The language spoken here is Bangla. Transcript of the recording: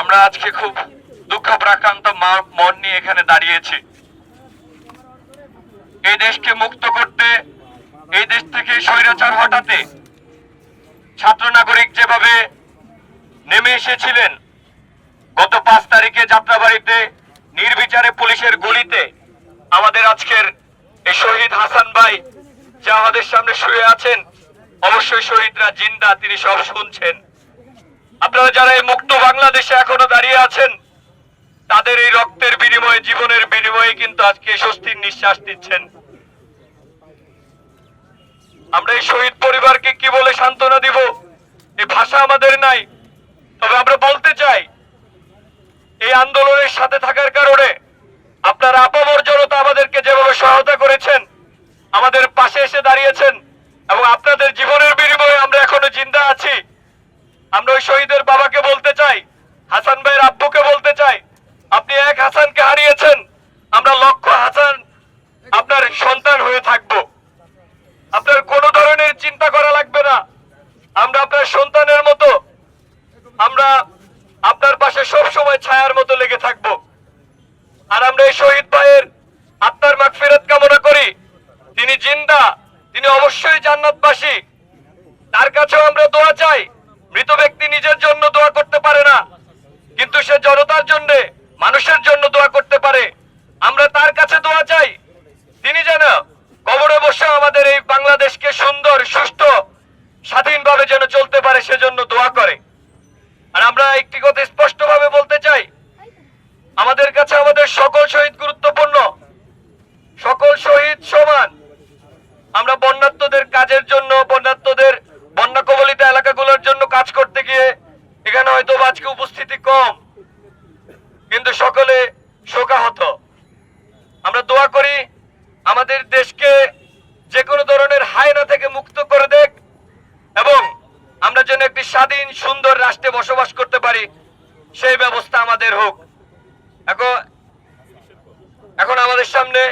আমরা আজকে খুব দুঃখ মন নিয়ে এখানে দাঁড়িয়েছি। এই দেশকে মুক্ত করতে, এই দেশ থেকে স্বৈরাচার হটাতে ছাত্র নাগরিক যেভাবে নেমে এসেছিলেন, গত পাঁচ তারিখে যাত্রাবাড়িতে নির্বিচারে পুলিশের গুলিতে আমাদের আজকের এই শহীদ হাসান ভাই যে আমাদের সামনে শুয়ে আছেন, অবশ্যই শহীদরা জিন্দা, তিনি সব শুনছেন। আপনারা যারা এই মুক্ত বাংলাদেশে এখনও দাঁড়িয়ে আছেন, তাদের এই রক্তের বিনিময়ে, জীবনের বিনিময়ে কিন্তু আজকে স্বস্তির নিঃশ্বাস দিচ্ছেন আমরা এই শহীদ পরিবারকে কি বলে সান্ত্বনা দিব? এই ভাষা আমাদের নাই। তবে আমরা বলতে চাই, এই আন্দোলনের সাথে থাকার কারণে আপনারা আপামর আমাদেরকে যেভাবে সহায়তা করেছেন, আমাদের পাশে এসে দাঁড়িয়েছেন এবং আপনাদের জীবনের বিনিময়ে আমরা এখনও জিন্দা আছি। আমরা ওই শহীদের বাবাকে বলতে চাই, হাসান ভাইয়ের আব্বুকে বলতে চাই, আপনি এক হাসানকে হারিয়েছেন, আমরা লক্ষ হাসান আপনার সন্তান হয়ে থাকব। আপনার কোনো ধরনের চিন্তা করা লাগবে না। আমরা আপনার সন্তানের মতো, আমরা আপনার পাশে সব সময় ছায়ার মতো লেগে থাকব। আর আমরা এই শহীদ ভাইয়ের আত্মার মাগফিরাত কামনা করি। তিনি জিন্দা, তিনি অবশ্যই জান্নাতবাসী। তার কাছেও আমরা দোয়া চাই। মৃত ব্যক্তি নিজের জন্য দোয়া করতে পারে না, কিন্তু সে জনতার জন্য, মানুষের জন্য দোয়া করতে পারে। আমরা তার কাছে দোয়া চাই। তিনি যেন কবরে বসে আমাদের এই বাংলাদেশকে সুন্দর, সুষ্ঠু, স্বাধীনভাবে যেন চলতে পারে, সেজন্য দোয়া করে। আর আমরা একটি কথা স্পষ্টভাবে বলতে চাই। আমাদের কাছে আমাদের সকল শহীদ গুরুত্বপূর্ণ। সকল শহীদ সমান আমরা বন্যাত্মদের কাজের জন্য বন্যাত্মদের বন্যা কবলিত এলাকাগুলোর জন্য কাজ করতে গিয়ে এখানে হয়তো আজকে উপস্থিতি কম, কিন্তু সকলে শোকাহত। আমরা দোয়া করি, আমাদের দেশকে যে কোনো ধরনের হায়না থেকে মুক্ত করে দেখ, এবং আমরা যেন একটি স্বাধীন, সুন্দর রাষ্ট্রে বসবাস করতে পারি, সেই ব্যবস্থা আমাদের হোক। এখন এখন আমাদের সামনে